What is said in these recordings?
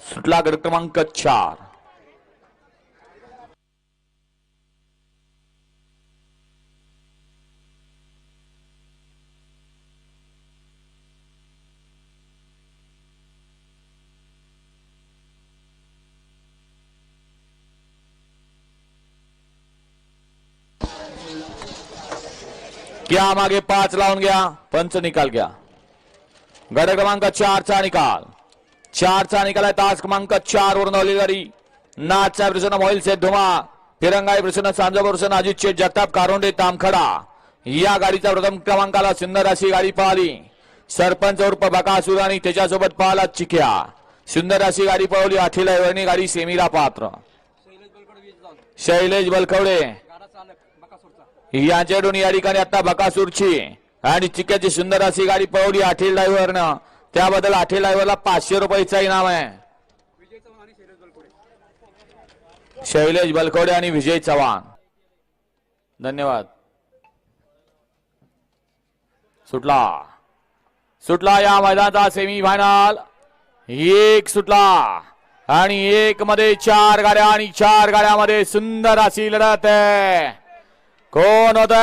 सुटला गट क्रमांक चार. क्या मागे पाच लावून घ्या पंच निकाल घ्या. गट क्रमांक चारचा निकाल. चारचा निकाल आहे. तास क्रमांक चार वरून आलेली गाडी. प्रसन्न मोहिल से धुमा. तिरंगाई प्रसन्न सांजा प्रसन्न अजितचे जगताप कारोंडे तामखडा. या गाडीचा प्रथम क्रमांकाला सुंदर अशी गाडी पाहिली. सरपंच उर्फ बकासूर आणि त्याच्यासोबत पाहिला चिक्या सुंदर अशी गाडी पळवली. अथिला वर्णी गाडी सेमीला पात्र. शैलेश बलकवडे यांच्याकडून या ठिकाणी आता बकासूरची. आणि चिक्याची सुंदर अशी गाडी पळवली आठील ड्रायव्हरनं त्याबद्दल आठील ड्रायव्हरला पाचशे रुपयाचा इनाम आहे. शैलेश बलकवडे आणि विजय चव्हाण. धन्यवाद. सुटला. सुटला या मैदानाचा सेमी फायनल एक सुटला. आणि एक मध्ये चार गाड्या आणि चार गाड्यामध्ये सुंदर अशी लढत आहे. कोण होत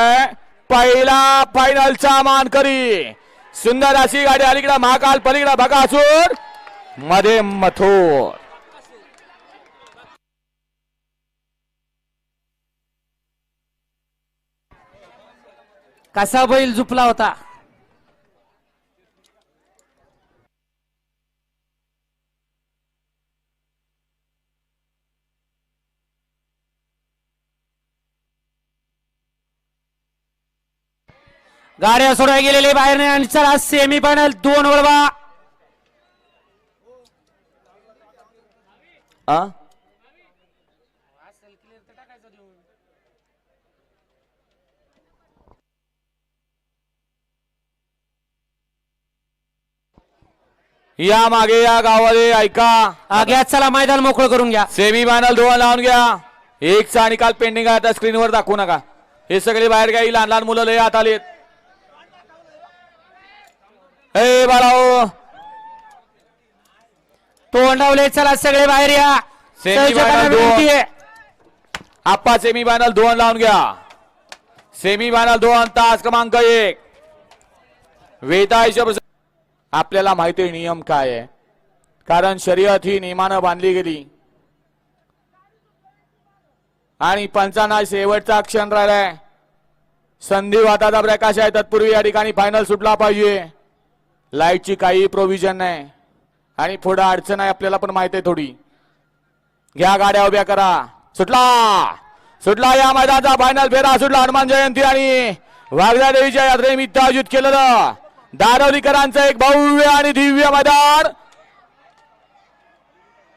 पहिला फायनलचा मानकरी. सुंदर अशी गाडी अलीकडे महाकाल पलीकडे. बकासूरमध्ये मथुर. कसा बैल झुपला होता? गाड्या सोडाय गेलेले बाहेर नाही आणि चला सेमी फायनल दोन वळवा आ? या मागे या गावाले ऐका. घ्या चला मैदान मोकळं करून घ्या. सेमी फायनल दोन लावून घ्या. एकचा निकाल पेंडिंग आहे आता स्क्रीनवर दाखवू नका. हे सगळे बाहेर काही लहान लहान मुलं लय आत आलेत. ए बाळाओ. तोंडावले चला सगळे बाहेर या. दोन. विनंती आहे. आप्पा सेमी फायनल दोन लावून घ्या. सेमी फायनल दोन तास क्रमांक एक. वेतायच्या प्रस- आपल्याला माहिती नियम काय आहे. कारण शर्यत ही नियमानं बांधली गेली. आणि पंचांना शेवटचा क्षण राहिलाय. संधी वाताचा प्रकाश आहे. तत्पूर्वी या ठिकाणी फायनल सुटला पाहिजे. लाईटची काही प्रोव्हिजन नाही. आणि पुढं अडचण आहे आपल्याला पण माहिती आहे थोडी. घ्या गाड्या उभ्या करा. सुटला. सुटला या मैदानाचा फायनल फेरा. सुटला हनुमान जयंती आणि वाघदा देवीच्या यात्रेनिमित्त आयोजित केलेलं दारवलीकरांचं एक भव्य आणि दिव्य मैदान.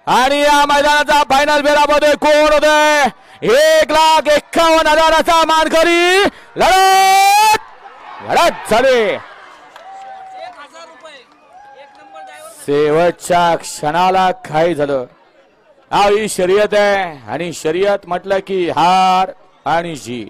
आणि या मैदानाचा फायनल फेरामध्ये कोण होते? एक लाख एक्कावन्न हजाराचा मानकरी लढत. लढत झाली. शेवटच्या क्षणाला काय झालं. हा ही शर्यत आहे आणि शर्यत म्हटलं की हार आणि जी